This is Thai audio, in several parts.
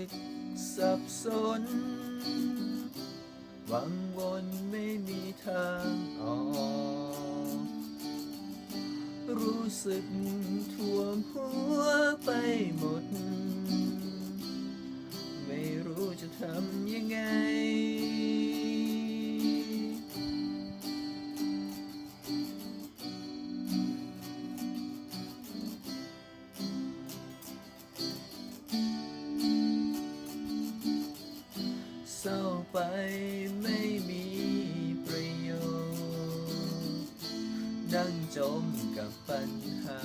สึกสับสน วังวนไม่มีทางออก รู้สึกท่วมหัวไปหมด ไปไม่มีประโยชน์ นั่งจมกับปัญหา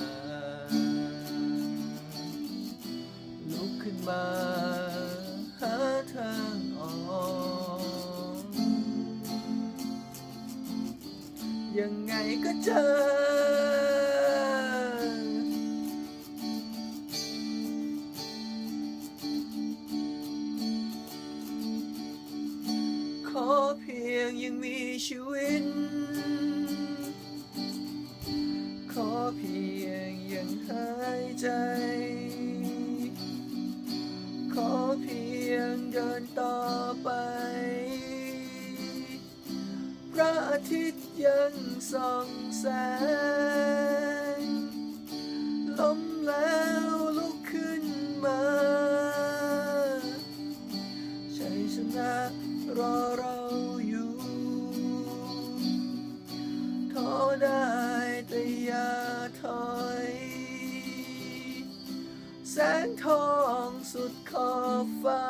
ลุกขึ้นมา หาทางออก ยังไงก็เจอ เพียงยังมีชีวิต ขอเพียงยังหายใจ ขอเพียงเดินต่อไป พระอาทิตย์ยังส่องแสง ได้แต่อย่าถอย แสงทองสุดขอบฟ้า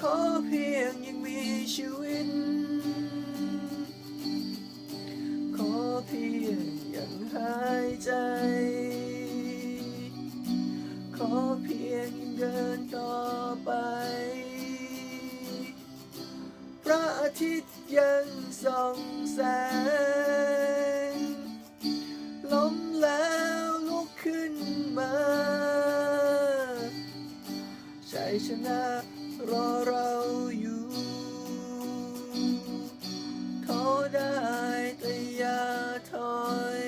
ขอเพียงยังมีชีวิต ขอเพียงยังหายใจ ขอเพียงยังเดินต่อไป อาทิตย์ยังส่องแสงล้มแล้วลุกขึ้นมาชัยชนะรอเราอยู่ท้อได้แต่อย่าถอย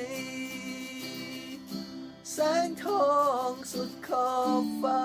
แสงทองสุดขอบฟ้า